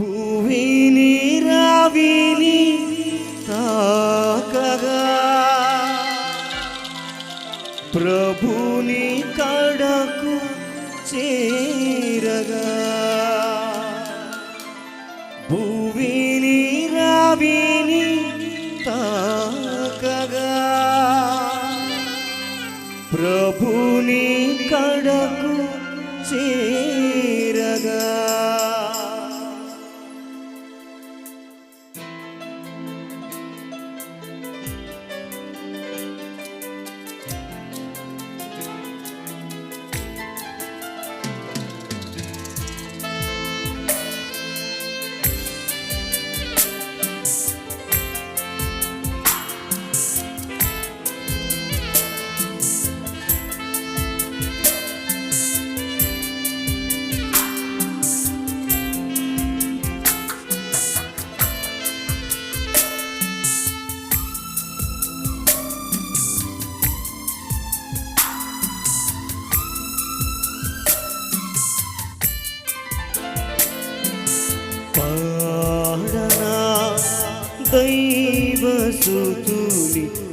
భూమిని రావిని తాకగా. ప్రభుని కడకు చేరగా. భూమిని రావిని తాకగా. ప్రభుని కడకు చేరగా. దైవసుతుని ఆరాధన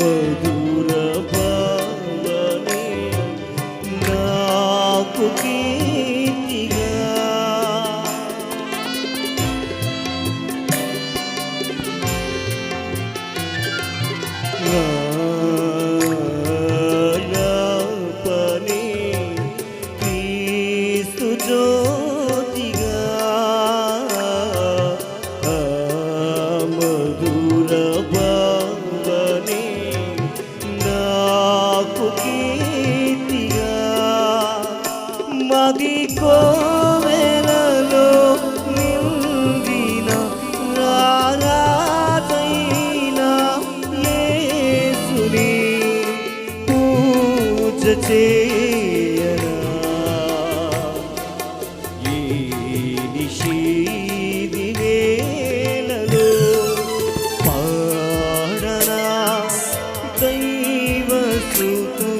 మధుర భావని నాకు కీర్తిగా పని పూజ చేయరా? ఈ నిషీది వేళలో పాడనా దైవసుతుని ఆరాధన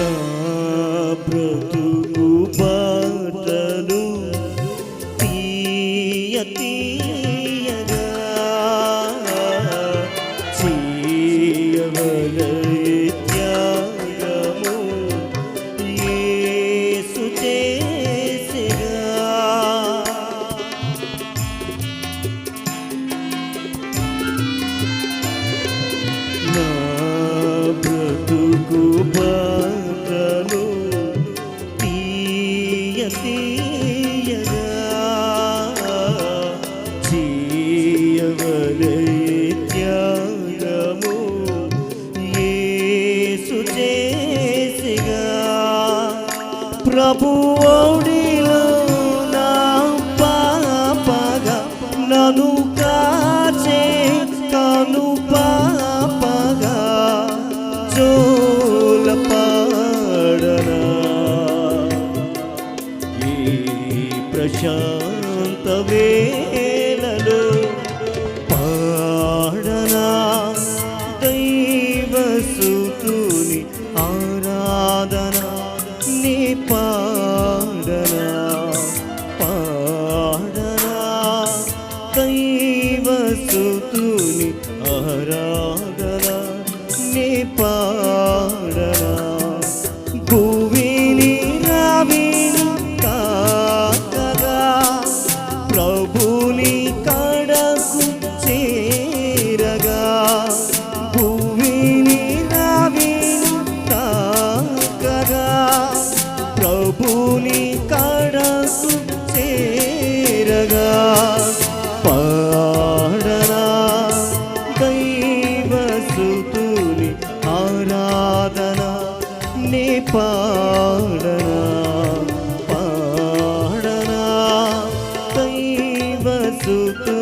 నా బ్రతుకు పాటలు తీయ నను కాచే తను పాపగా జోల పాడనా. ఈ ప్రశాంతవే tudo